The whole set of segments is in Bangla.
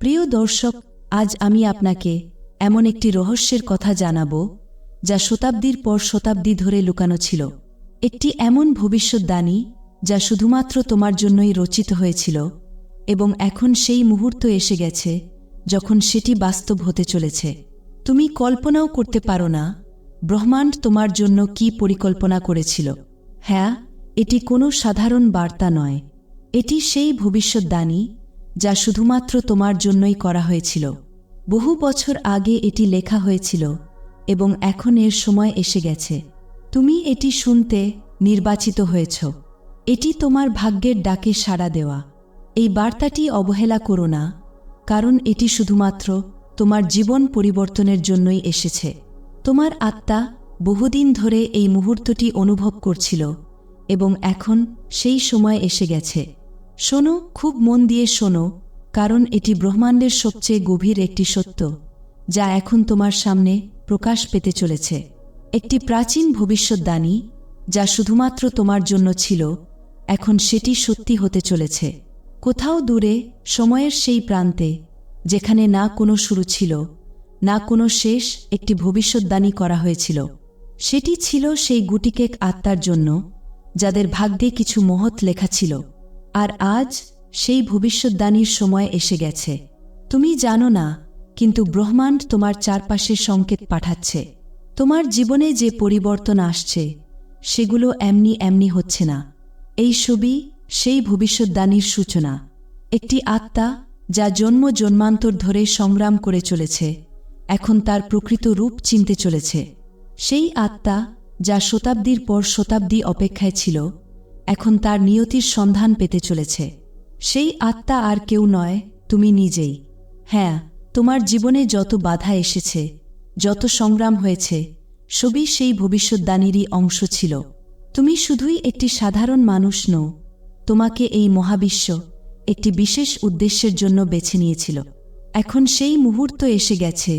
প্রিয় দর্শক, আজ আমি আপনাকে এমন একটি রহস্যের কথা জানাব, যা শতাব্দীর পর শতাব্দী ধরে লুকানো ছিল। একটি এমন ভবিষ্যৎবাণী যা শুধুমাত্র তোমার জন্যই রচিত হয়েছিল এবং এখন সেই মুহূর্ত এসে গেছে, যখন সেটি বাস্তব হতে চলেছে। তুমি কল্পনাও করতে পারো না, ব্রহ্মাণ্ড তোমার জন্য কি পরিকল্পনা করেছিল। হ্যাঁ এটি কোনো সাধারণ বার্তা নয়। এটি সেই ভবিষ্যৎবাণী যা শুধুমাত্র তোমার জন্যই করা হয়েছিল। বহু বছর আগে এটি লেখা হয়েছিল এবং এখন এর সময় এসে গেছে। তুমি এটি শুনতে নির্বাচিত হয়েছ। এটি তোমার ভাগ্যের ডাকে সাড়া দেওয়া। এই বার্তাটি অবহেলা করো না, কারণ এটি শুধুমাত্র তোমার জীবন পরিবর্তনের জন্যই এসেছে। তোমার আত্মা বহুদিন ধরে এই মুহূর্তটি অনুভব করছিল এবং এখন সেই সময় এসে গেছে। শোনো, খুব মন দিয়ে শোনো, কারণ এটি ব্রহ্মাণ্ডের সবচেয়ে গভীর একটি সত্য, যা এখন তোমার সামনে প্রকাশ পেতে চলেছে। একটি প্রাচীন ভবিষ্যৎবাণী যা শুধুমাত্র তোমার জন্য ছিল, এখন সেটি সত্যি হতে চলেছে। কোথাও দূরে, সময়ের সেই প্রান্তে, যেখানে না কোনো শুরু ছিল, না কোনো শেষ একটি ভবিষ্যৎবাণী করা হয়েছিল। সেটি ছিল সেই গুটিকেক আত্মার জন্য, যাদের ভাগ্যে কিছু মহৎ লেখা ছিল। আর আজ সেই ভবিষ্যৎবাণীর সময় এসে গেছে। তুমি জানো না, কিন্তু ব্রহ্মাণ্ড তোমার চারপাশে সংকেত পাঠাচ্ছে। তোমার জীবনে যে পরিবর্তন আসছে, সেগুলো এমনি এমনি হচ্ছে না। এই ছবি, সেই ভবিষ্যৎবাণীর সূচনা। একটি আত্মা, যা জন্ম জন্মান্তর ধরে সংগ্রাম করে চলেছে, এখন তার প্রকৃত রূপ চিনতে চলেছে। সেই আত্মা, যা শতাব্দীর পর শতাব্দী অপেক্ষায় ছিল এখন তার নিয়তির সন্ধান পেতে চলেছে। সেই আত্মা আর কেউ নয়, তুমি নিজেই। হ্যাঁ তোমার জীবনে যত বাধা এসেছে, যত সংগ্রাম হয়েছে, সবই সেই ভবিষ্যৎদানীরই অংশ ছিল। তুমি শুধুই একটি সাধারণ মানুষ নও, তোমাকে এই মহাবিশ্ব একটি বিশেষ উদ্দেশ্যের জন্য বেছে নিয়েছিল। এখন সেই মুহূর্ত এসে গেছে,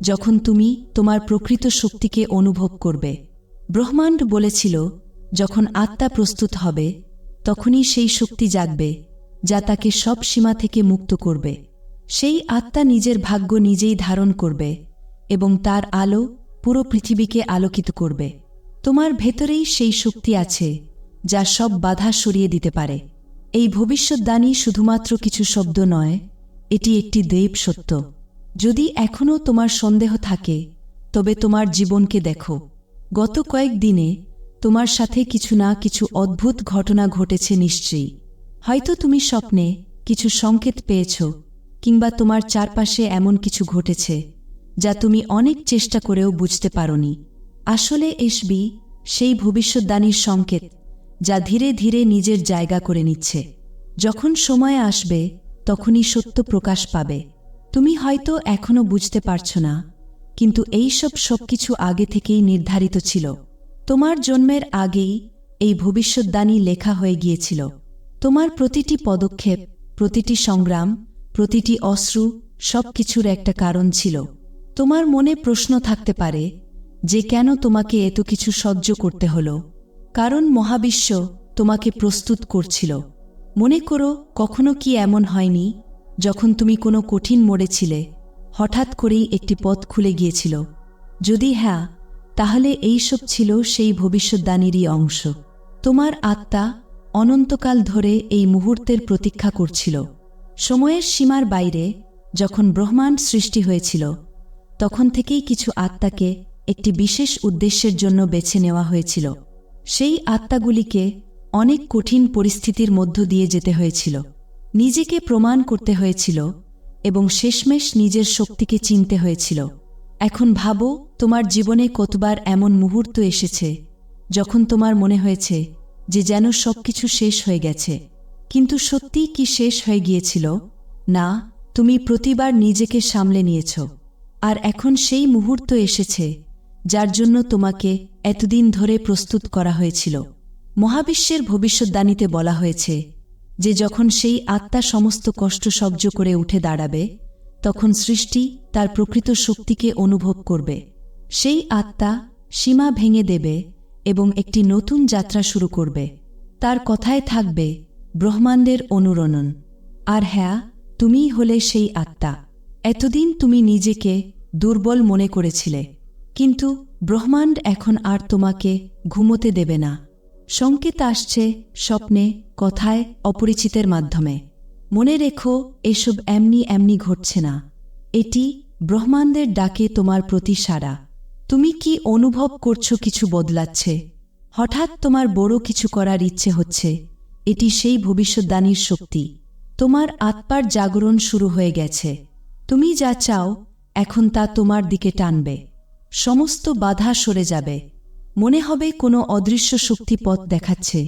যখন তুমি তোমার প্রকৃত শক্তিকে অনুভব করবে। ব্রহ্মাণ্ড বলেছিল যখন আত্মা প্রস্তুত হবে, তখনই সেই শক্তি জাগবে, যা তাকে সব সীমা থেকে মুক্ত করবে। সেই আত্মা নিজের ভাগ্য নিজেই ধারণ করবে এবং তার আলো পুরো পৃথিবীকে আলোকিত করবে। তোমার ভেতরেই সেই শক্তি আছে, যা সব বাধা সরিয়ে দিতে পারে। এই ভবিষ্যৎদানী শুধুমাত্র কিছু শব্দ নয়, এটি একটি দেব সত্য। যদি এখনও তোমার সন্দেহ থাকে, তবে তোমার জীবনকে দেখো। গত কয়েক দিনে তোমার সাথে কিছু না কিছু অদ্ভুত ঘটনা ঘটেছে নিশ্চয়ই। হয়তো তুমি স্বপ্নে কিছু সংকেত পেয়েছ, কিংবা তোমার চারপাশে এমন কিছু ঘটেছে, যা তুমি অনেক চেষ্টা করেও বুঝতে পারোনি। আসলে এসবি সেই ভবিষ্যৎদানীর সংকেত, যা ধীরে ধীরে নিজের জায়গা করে নিচ্ছে। যখন সময় আসবে, তখনই সত্য প্রকাশ পাবে। তুমি হয়তো এখনও বুঝতে পারছ না, কিন্তু এইসব সবকিছু আগে থেকেই নির্ধারিত ছিল। তোমার জন্মের আগেই এই ভবিষ্যৎদানী লেখা হয়ে গিয়েছিল। তোমার প্রতিটি পদক্ষেপ, প্রতিটি সংগ্রাম, প্রতিটি অশ্রু সব কিছুর একটা কারণ ছিল। তোমার মনে প্রশ্ন থাকতে পারে যে কেন তোমাকে এত কিছু সহ্য করতে হলো। কারণ মহাবিশ্ব তোমাকে প্রস্তুত করছিল। মনে করো, কখনো কি এমন হয়নি, যখন তুমি কোনো কঠিন মরেছিলে হঠাৎ করেই একটি পথ খুলে গিয়েছিল। যদি হ্যাঁ তাহলে এইসব ছিল সেই ভবিষ্যৎদানীরই অংশ। তোমার আত্মা অনন্তকাল ধরে এই মুহূর্তের প্রতীক্ষা করছিল। সময়ের সীমার বাইরে যখন ব্রহ্মাণ্ড সৃষ্টি হয়েছিল, তখন থেকেই কিছু আত্মাকে একটি বিশেষ উদ্দেশ্যের জন্য বেছে নেওয়া হয়েছিল। সেই আত্মাগুলিকে অনেক কঠিন পরিস্থিতির মধ্য দিয়ে যেতে হয়েছিল। নিজেকে প্রমাণ করতে হয়েছিল এবং শেষমেশ নিজের শক্তিকে চিনতে হয়েছিল। এখন ভাবো, তোমার জীবনে কতবার এমন মুহূর্ত এসেছে, যখন তোমার মনে হয়েছে যে যেন সবকিছু শেষ হয়ে গেছে। কিন্তু সত্যিই কি শেষ হয়ে গিয়েছিল? না, তুমি প্রতিবার নিজেকে সামলে নিয়েছ। আর এখন সেই মুহূর্ত এসেছে, যার জন্য তোমাকে এতদিন ধরে প্রস্তুত করা হয়েছিল। মহাবিশ্বের ভবিষ্যৎদানীতে বলা হয়েছে যে যখন সেই আত্মা সমস্ত কষ্ট সহ্য করে উঠে দাঁড়াবে তখন সৃষ্টি তার প্রকৃত শক্তিকে অনুভব করবে। সেই আত্মা সীমা ভেঙে দেবে এবং একটি নতুন যাত্রা শুরু করবে। তার কথায় থাকবে, ব্রহ্মাণ্ডের অনুরণন। আর হ্যাঁ তুমিই হলে সেই আত্মা। এতদিন তুমি নিজেকে দুর্বল মনে করেছিলে। কিন্তু ব্রহ্মাণ্ড এখন আর তোমাকে ঘুমোতে দেবে না। সংকেত আসছে স্বপ্নে, কথায়, অপরিচিতের মাধ্যমে। মনে রেখো, এসব এমনি এমনি ঘটছে না। এটি ব্রহ্মাণ্ডের ডাকে তোমার প্রতি সারা তুমি কি অনুভব করছ কিছু বদলাচ্ছে? হঠাৎ তোমার বড় কিছু করার ইচ্ছে হচ্ছে। এটি সেই ভবিষ্যদ্বাণীর শক্তি। তোমার আত্মার জাগরণ শুরু হয়ে গেছে। তুমি যা চাও, এখন তা তোমার দিকে টানবে। সমস্ত বাধা সরে যাবে। মনে হবে কোনো অদৃশ্য শক্তি পথ দেখাচ্ছে,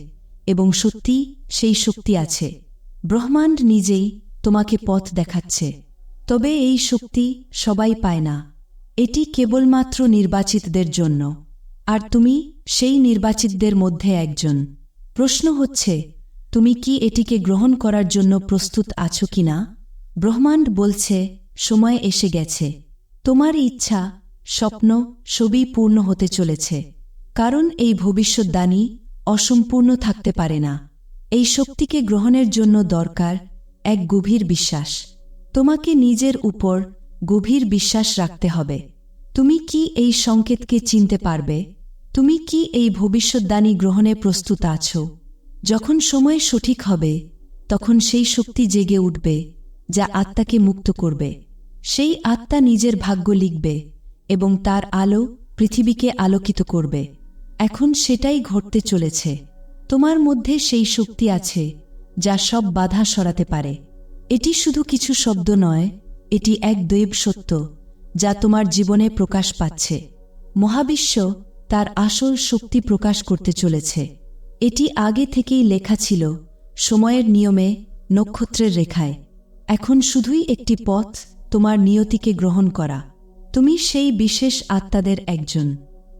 এবং সত্যি সেই শক্তি আছে। ব্রহ্মাণ্ড নিজেই তোমাকে পথ দেখাচ্ছে। তবে এই শক্তি সবাই পায় না। এটি কেবলমাত্র নির্বাচিতদের জন্য। আর তুমি সেই নির্বাচিতদের মধ্যে একজন। প্রশ্ন হচ্ছে, তুমি কি এটিকে গ্রহণ করার জন্য প্রস্তুত আছো কিনা ব্রহ্মাণ্ড বলছে, সময় এসে গেছে। তোমার ইচ্ছা, স্বপ্ন সবই পূর্ণ হতে চলেছে। কারণ এই ভবিষ্যদ্বাণী অসম্পূর্ণ থাকতে পারে না। এই শক্তিকে গ্রহণের জন্য দরকার এক গভীর বিশ্বাস। তোমাকে নিজের উপর গভীর বিশ্বাস রাখতে হবে। তুমি কি এই সংকেতকে চিনতে পারবে? তুমি কি এই ভবিষ্যদ্বাণী গ্রহণে প্রস্তুত আছো? যখন সময় সঠিক হবে, তখন সেই শক্তি জেগে উঠবে যা আত্মাকে মুক্ত করবে। সেই আত্মা নিজের ভাগ্য লিখবে এবং তার আলো পৃথিবীকে আলোকিত করবে। এখন সেটাই ঘটতে চলেছে। তোমার মধ্যে সেই শক্তি আছে, যা সব বাধা সরাতে পারে। এটি শুধু কিছু শব্দ নয়, এটি এক দৈব সত্য, যা তোমার জীবনে প্রকাশ পাচ্ছে। মহাবিশ্ব তার আসল শক্তি প্রকাশ করতে চলেছে। এটি আগে থেকেই লেখা ছিল, সময়ের নিয়মে, নক্ষত্রের রেখায়। এখন শুধুই একটি পথ তোমার নিয়তিকে গ্রহণ করা। তুমি সেই বিশেষ আত্মাদের একজন।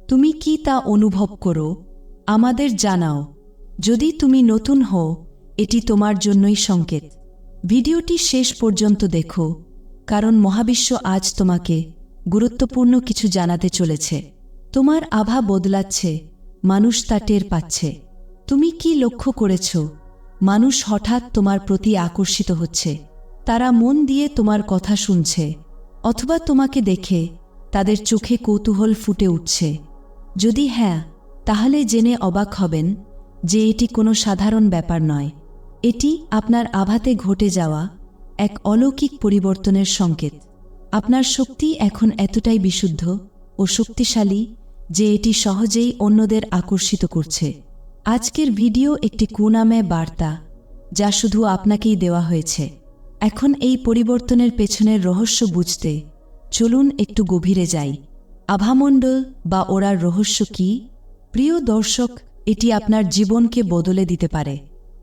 তুমি কি তা অনুভব করো? আমাদের জানাও। যদি তুমি নতুন হও, এটি তোমার জন্যই সংকেত। ভিডিওটি শেষ পর্যন্ত দেখো, কারণ মহাবিশ্ব আজ তোমাকে গুরুত্বপূর্ণ কিছু জানাতে চলেছে। তোমার আভা বদলাচ্ছে, মানুষ তা টের পাচ্ছে। তুমি কি লক্ষ্য করেছ? মানুষ হঠাৎ তোমার প্রতি আকর্ষিত হচ্ছে। তারা মন দিয়ে তোমার কথা শুনছে, অথবা তোমাকে দেখে তাদের চোখে কৌতূহল ফুটে উঠছে। যদি হ্যাঁ তাহলে জেনে অবাক হবেন যে এটি কোনো সাধারণ ব্যাপার নয়। এটি আপনার আভাতে ঘটে যাওয়া এক অলৌকিক পরিবর্তনের সংকেত। আপনার শক্তি এখন এতটাই বিশুদ্ধ ও শক্তিশালী যে এটি সহজেই অন্যদের আকর্ষিত করছে। আজকের ভিডিও একটি কুনামে বার্তা, যা শুধু আপনাকেই দেওয়া হয়েছে। এখন এই পরিবর্তনের পেছনের রহস্য বুঝতে চলুন একটু গভীরে যাই। আভামণ্ডল বা ওরার রহস্য কি? প্রিয় দর্শক এটি আপনার জীবনকে বদলে দিতে পারে।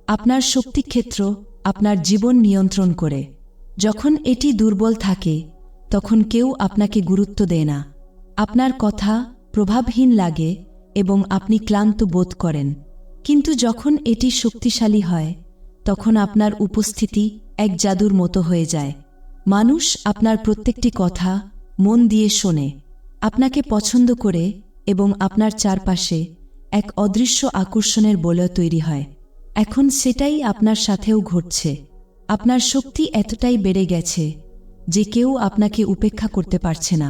আপনার শক্তিক্ষেত্র আপনার জীবন নিয়ন্ত্রণ করে। যখন এটি দুর্বল থাকে, তখন কেউ আপনাকে গুরুত্ব দেয় না। আপনার কথা প্রভাবহীন লাগে এবং আপনি ক্লান্ত বোধ করেন। কিন্তু যখন এটি শক্তিশালী হয়, তখন আপনার উপস্থিতি এক জাদুর মতো হয়ে যায়। মানুষ আপনার প্রত্যেকটি কথা মন দিয়ে শোনে। আপনাকে পছন্দ করে এবং আপনার চারপাশে এক অদৃশ্য আকর্ষণের বলয় তৈরি হয়। এখন সেটাই আপনার সাথেও ঘটছে। আপনার শক্তি এতটাই বেড়ে গেছে যে কেউ আপনাকে উপেক্ষা করতে পারছে না।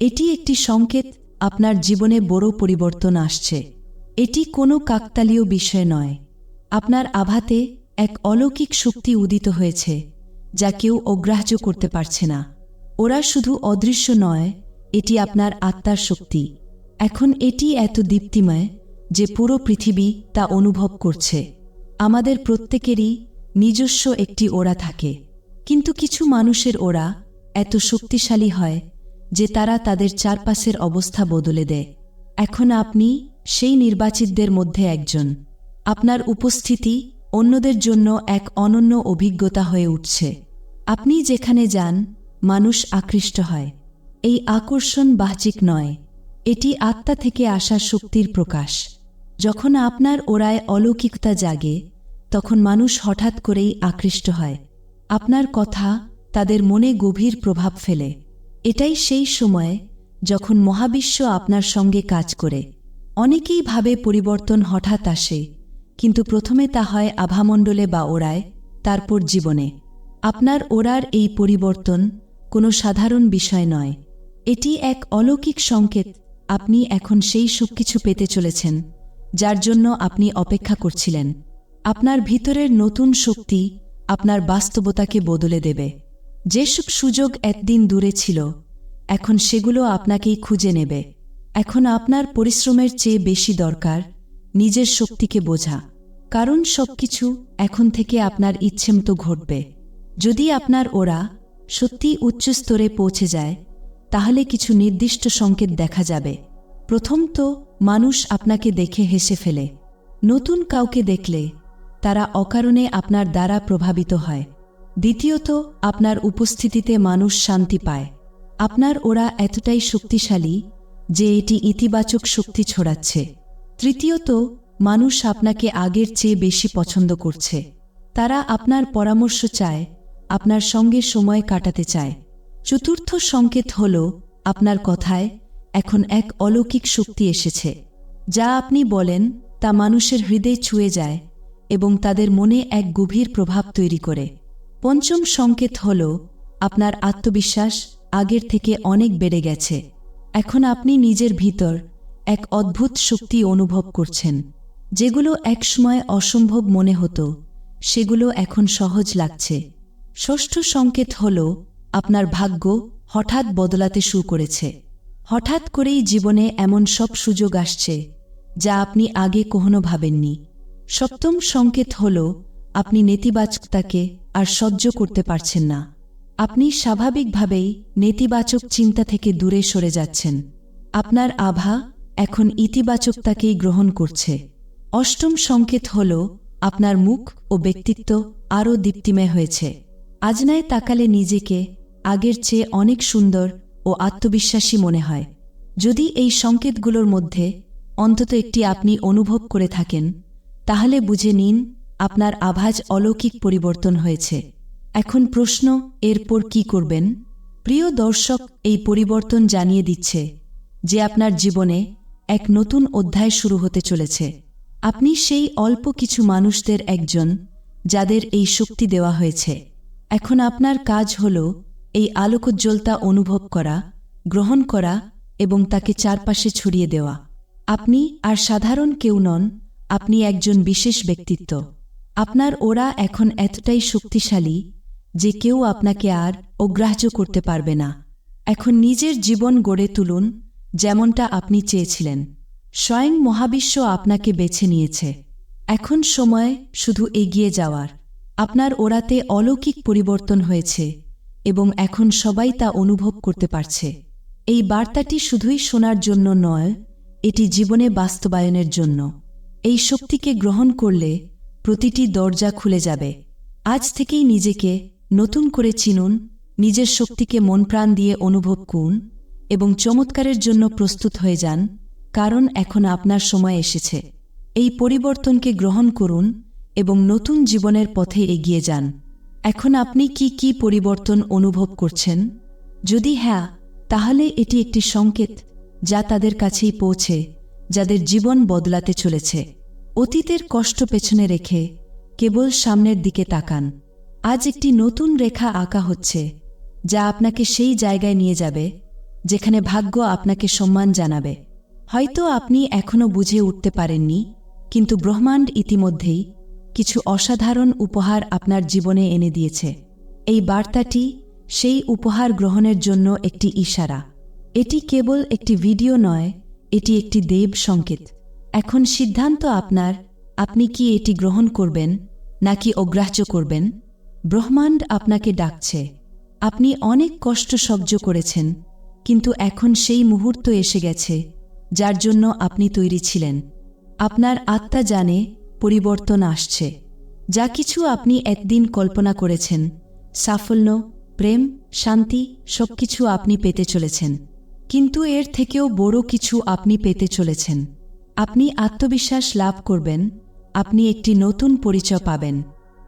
এটি একটি সংকেত, আপনার জীবনে বড় পরিবর্তন আসছে। এটি কোনো কাকতালীয় বিষয় নয়। আপনার আভাতে এক অলৌকিক শক্তি উদিত হয়েছে, যা কেউ অগ্রাহ্য করতে পারছে না। ওরা শুধু অদৃশ্য নয়, এটি আপনার আত্মার শক্তি। এখন এটি এত দীপ্তিময় যে পুরো পৃথিবী তা অনুভব করছে। আমাদের প্রত্যেকেরই নিজস্ব একটি ওরা থাকে। কিন্তু কিছু মানুষের ওরা এত শক্তিশালী হয় যে তারা তাদের চারপাশের অবস্থা বদলে দেয়। এখন আপনি সেই নির্বাচিতদের মধ্যে একজন। আপনার উপস্থিতি অন্যদের জন্য এক অনন্য অভিজ্ঞতা হয়ে উঠছে। আপনি যেখানে যান, মানুষ আকৃষ্ট হয়। এই আকর্ষণ বাহ্যিক নয়, এটি আত্মা থেকে আসা শক্তির প্রকাশ। যখন আপনার ওরায় অলৌকিকতা জাগে, তখন মানুষ হঠাৎ করেই আকৃষ্ট হয়। আপনার কথা তাদের মনে গভীর প্রভাব ফেলে। এটাই সেই সময় যখন মহাবিশ্ব আপনার সঙ্গে কাজ করে। অনেকেই ভাবে পরিবর্তন হঠাৎ আসে, কিন্তু প্রথমে তা হয় আভামণ্ডলে বা ওড়ায় তারপর জীবনে। আপনার ওরার এই পরিবর্তন কোনো সাধারণ বিষয় নয়। এটি এক অলৌকিক সংকেত, আপনি এখন সেই সব কিছু পেতে চলেছেন। যার জন্য আপনি অপেক্ষা করছিলেন। আপনার ভিতরের নতুন শক্তি আপনার বাস্তবতাকে বদলে দেবে। যেসব সুযোগ একদিন দূরে ছিল, এখন সেগুলো আপনাকেই খুঁজে নেবে। এখন আপনার পরিশ্রমের চেয়ে বেশি দরকার নিজের শক্তিকে বোঝা। কারণ সবকিছু এখন থেকে আপনার ইচ্ছেমতো ঘটবে। যদি আপনার ওরা সত্যি উচ্চ স্তরে পৌঁছে যায়, তাহলে কিছু নির্দিষ্ট সংকেত দেখা যাবে। প্রথম তো মানুষ আপনাকে দেখে হেসে ফেলে। নতুন কাউকে দেখলে তারা অকারণে আপনার দ্বারা প্রভাবিত হয়। দ্বিতীয়ত, আপনার উপস্থিতিতে মানুষ শান্তি পায়। আপনার ওরা এতটাই শক্তিশালী যে এটি ইতিবাচক শক্তি ছড়াচ্ছে। তৃতীয়ত, মানুষ আপনাকে আগের চেয়ে বেশি পছন্দ করছে। তারা আপনার পরামর্শ চায়, আপনার সঙ্গে সময় কাটাতে চায়। চতুর্থ সংকেত হল আপনার কথায় এখন এক অলৌকিক শক্তি এসেছে, যা আপনি বলেন তা মানুষের হৃদয় ছুঁয়ে যায় এবং তাদের মনে এক গভীর প্রভাব তৈরি করে। পঞ্চম সংকেত হল, আপনার আত্মবিশ্বাস আগের থেকে অনেক বেড়ে গেছে। এখন আপনি নিজের ভিতর এক অদ্ভুত শক্তি অনুভব করছেন, যেগুলো একসময় অসম্ভব মনে হতো, সেগুলো এখন সহজ লাগছে। ষষ্ঠ সংকেত হল, আপনার ভাগ্য হঠাৎ বদলাতে শুরু করেছে। হঠাৎ করেই জীবনে এমন সব সুযোগ আসছে, যা আপনি আগে কখনো ভাবেননি। সপ্তম সংকেত হল, আপনি নেতিবাচকতাকে আর সহ্য করতে পারছেন না। আপনি স্বাভাবিকভাবেই নেতিবাচক চিন্তা থেকে দূরে সরে যাচ্ছেন। আপনার আভা এখন ইতিবাচকতাকেই গ্রহণ করছে। অষ্টম সংকেত হল, আপনার মুখ ও ব্যক্তিত্ব আরও দীপ্তিময় হয়েছে। আজনায় তাকালে নিজেকে আগের চেয়ে অনেক সুন্দর ও আত্মবিশ্বাসী মনে হয়। যদি এই সংকেতগুলোর মধ্যে অন্তত একটি আপনি অনুভব করে থাকেন, তাহলে বুঝে নিন আপনার আভাজ অলৌকিক পরিবর্তন হয়েছে। এখন প্রশ্ন, এরপর কি করবেন? প্রিয় দর্শক, এই পরিবর্তন জানিয়ে দিচ্ছে যে আপনার জীবনে এক নতুন অধ্যায় শুরু হতে চলেছে। আপনি সেই অল্প কিছু মানুষদের একজন যাদের এই শক্তি দেওয়া হয়েছে। এখন আপনার কাজ হল এই আলোকোজ্জ্বলতা অনুভব করা, গ্রহণ করা এবং তাকে চারপাশে ছড়িয়ে দেওয়া। আপনি আর সাধারণ কেউ নন, আপনি একজন বিশেষ ব্যক্তিত্ব। আপনার ওরা এখন এতটাই শক্তিশালী যে কেউ আপনাকে আর অগ্রাহ্য করতে পারবে না। এখন নিজের জীবন গড়ে তুলুন, যেমনটা আপনি চেয়েছিলেন। স্বয়ং মহাবিশ্ব আপনাকে বেছে নিয়েছে। এখন সময় শুধু এগিয়ে যাওয়ার। আপনার ওরাতে অলৌকিক পরিবর্তন হয়েছে। এবং এখন সবাই তা অনুভব করতে পারছে। এই বার্তাটি শুধুই শোনার জন্য নয়, এটি জীবনে বাস্তবায়নের জন্য। এই শক্তিকে গ্রহণ করলে প্রতিটি দরজা খুলে যাবে। আজ থেকেই নিজেকে নতুন করে চিনুন, নিজের শক্তিকে মন প্রাণ দিয়ে অনুভব করুন এবং চমৎকারের জন্য প্রস্তুত হয়ে যান, কারণ এখন আপনার সময় এসেছে। এই পরিবর্তনকে গ্রহণ করুন এবং নতুন জীবনের পথে এগিয়ে যান। এখন আপনি কি কি পরিবর্তন অনুভব করছেন? যদি হ্যাঁ তাহলে এটি একটি সংকেত যা তাদের কাছেই পৌঁছে, যাদের জীবন বদলাতে চলেছে। অতীতের কষ্ট পেছনে রেখে কেবল সামনের দিকে তাকান। আজ একটি নতুন রেখা আঁকা হচ্ছে, যা আপনাকে সেই জায়গায় নিয়ে যাবে, যেখানে ভাগ্য আপনাকে সম্মান জানাবে। হয়তো আপনি এখনও বুঝে উঠতে পারেননি, কিন্তু ব্রহ্মাণ্ড ইতিমধ্যেই কিছু অসাধারণ উপহার আপনার জীবনে এনে দিয়েছে। এই বার্তাটি সেই উপহার গ্রহণের জন্য একটি ইশারা। এটি কেবল একটি ভিডিও নয়, এটি একটি দেব সংকেত। এখন সিদ্ধান্ত আপনার, আপনি কি এটি গ্রহণ করবেন, নাকি অগ্রাহ্য করবেন? ব্রহ্মাণ্ড আপনাকে ডাকছে। আপনি অনেক কষ্ট সহ্য করেছেন, কিন্তু এখন সেই মুহূর্ত এসে গেছে, যার জন্য আপনি তৈরি ছিলেন। আপনার আত্মা জানে পরিবর্তন আসছে। যা কিছু আপনি একদিন কল্পনা করেছেন, সাফল্য, প্রেম, শান্তি, সবকিছু আপনি পেতে চলেছেন। কিন্তু এর থেকেও বড় কিছু আপনি পেতে চলেছেন। আপনি আত্মবিশ্বাস লাভ করবেন, আপনি একটি নতুন পরিচয় পাবেন,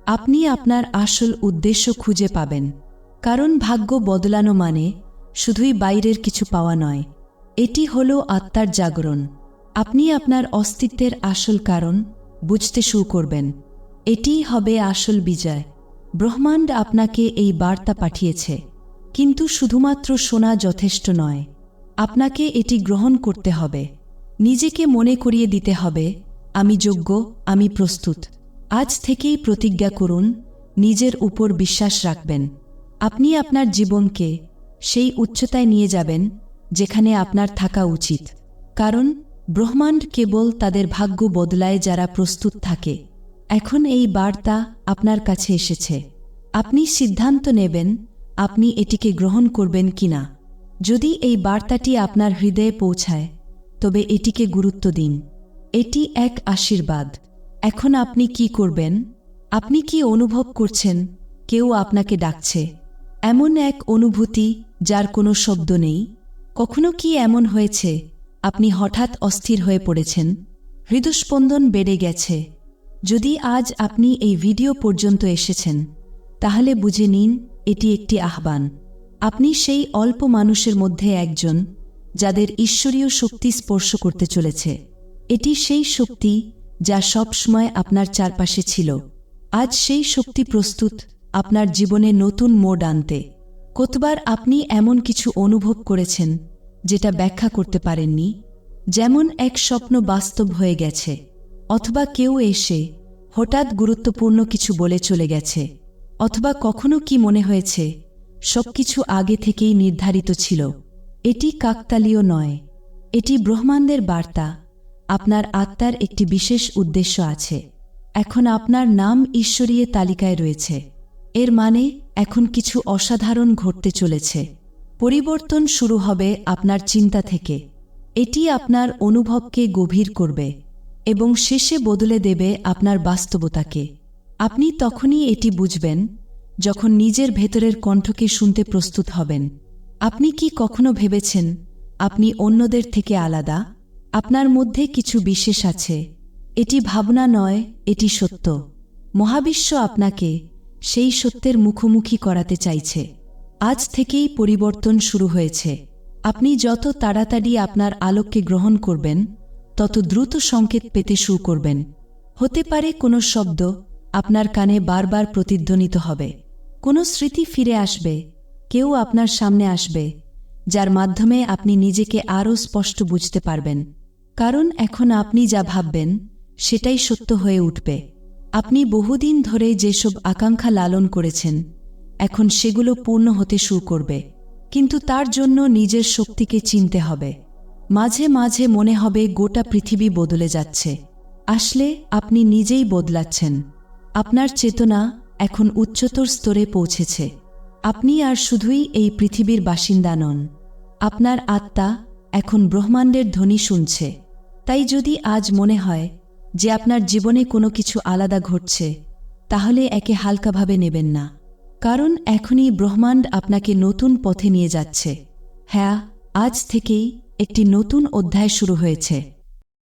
আপনি আপনার আসল উদ্দেশ্য খুঁজে পাবেন। কারণ ভাগ্য বদলানো মানে শুধুই বাইরের কিছু পাওয়া নয়, এটি হল আত্মার জাগরণ। আপনি আপনার অস্তিত্বের আসল কারণ বুঝতে শুরু করবেন। এটিই হবে আসল বিজয়। ব্রহ্মাণ্ড আপনাকে এই বার্তা পাঠিয়েছে। কিন্তু শুধুমাত্র শোনা যথেষ্ট নয়। আপনাকে এটি গ্রহণ করতে হবে। নিজেকে মনে করিয়ে দিতে হবে, আমি যোগ্য, আমি প্রস্তুত। আজ থেকেই প্রতিজ্ঞা করুন, নিজের উপর বিশ্বাস রাখবেন। আপনি আপনার জীবনকে সেই উচ্চতায় নিয়ে যাবেন, যেখানে আপনার থাকা উচিত। কারণ ব্রহ্মাণ্ড কেবল তাদের ভাগ্য বদলায় যারা প্রস্তুত থাকে। এখন এই বার্তা আপনার কাছে এসেছে। আপনি সিদ্ধান্ত নেবেন আপনি এটিকে গ্রহণ করবেন কিনা। যদি এই বার্তাটি আপনার হৃদয়ে পৌঁছায়, তবে এটিকে গুরুত্ব দিন। এটি এক আশীর্বাদ। এখন আপনি কি করবেন? আপনি কি অনুভব করছেন? কেউ আপনাকে ডাকছে। এমন এক অনুভূতি যার কোনো শব্দ নেই। কখনো কি এমন হয়েছে আপনি হঠাৎ অস্থির হয়ে পড়েছেন। হৃদস্পন্দন বেড়ে গেছে। যদি আজ আপনি এই ভিডিও পর্যন্ত এসেছেন, তাহলে বুঝে নিন, এটি একটি আহ্বান। আপনি সেই অল্প মানুষের মধ্যে একজন, যাদের ঈশ্বরীয় শক্তি স্পর্শ করতে চলেছে। এটি সেই শক্তি যা সবসময় আপনার চারপাশে ছিল। আজ সেই শক্তি প্রস্তুত আপনার জীবনে নতুন মোড আনতে। কতবার আপনি এমন কিছু অনুভব করেছেন যেটা ব্যাখ্যা করতে পারেননি, যেমন এক স্বপ্ন বাস্তব হয়ে গেছে, অথবা কেউ এসে হঠাৎ গুরুত্বপূর্ণ কিছু বলে চলে গেছে, অথবা কখনো কি মনে হয়েছে, সবকিছু আগে থেকেই নির্ধারিত ছিল। এটি কাকতালীয় নয়, এটি ব্রহ্মাণ্ডের বার্তা, আপনার আত্মার একটি বিশেষ উদ্দেশ্য আছে, এখন আপনার নাম ঈশ্বরীয় তালিকায় রয়েছে, এর মানে এখন কিছু অসাধারণ ঘটতে চলেছে। পরিবর্তন শুরু হবে আপনার চিন্তা থেকে। এটি আপনার অনুভবকে গভীর করবে এবং শেষে বদলে দেবে আপনার বাস্তবতাকে। আপনি তখনই এটি বুঝবেন যখন নিজের ভেতরের কণ্ঠকে শুনতে প্রস্তুত হবেন। আপনি কি কখনো ভেবেছেন আপনি অন্যদের থেকে আলাদা? আপনার মধ্যে কিছু বিশেষ আছে। এটি ভাবনা নয়, এটি সত্য। মহাবিশ্ব আপনাকে সেই সত্যের মুখোমুখি করাতে চাইছে। আজ থেকেই পরিবর্তন শুরু হয়েছে। আপনি যত তাড়াতাড়ি আপনার আলোককে গ্রহণ করবেন, তত দ্রুত সংকেত পেতে শুরু করবেন। হতে পারে কোনো শব্দ আপনার কানে বারবার প্রতিধ্বনিত হবে। কোনো স্মৃতি ফিরে আসবে, কেউ আপনার সামনে আসবে, যার মাধ্যমে আপনি নিজেকে আরও স্পষ্ট বুঝতে পারবেন। কারণ এখন আপনি যা ভাববেন, সেটাই সত্য হয়ে উঠবে। আপনি বহুদিন ধরে যেসব আকাঙ্ক্ষা লালন করেছেন এখন সেগুলো পূর্ণ হতে শুরু করবে, কিন্তু তার জন্য নিজের শক্তিকে চিনতে হবে। মাঝে মাঝে মনে হবে গোটা পৃথিবী বদলে যাচ্ছে। আসলে আপনি নিজেই বদলাচ্ছেন। আপনার চেতনা এখন উচ্চতর স্তরে পৌঁছেছে। আপনি আর শুধুই এই পৃথিবীর বাসিন্দা নন। আপনার আত্মা এখন ব্রহ্মাণ্ডের ধ্বনি শুনছে। তাই যদি আজ মনে হয় যে আপনার জীবনে কোনো কিছু আলাদা ঘটছে, তাহলে একে হালকাভাবে নেবেন না। কারণ এখনই ব্রহ্মাণ্ড আপনাকে নতুন পথে নিয়ে যাচ্ছে। হ্যাঁ আজ থেকেই একটি নতুন অধ্যায় শুরু হয়েছে।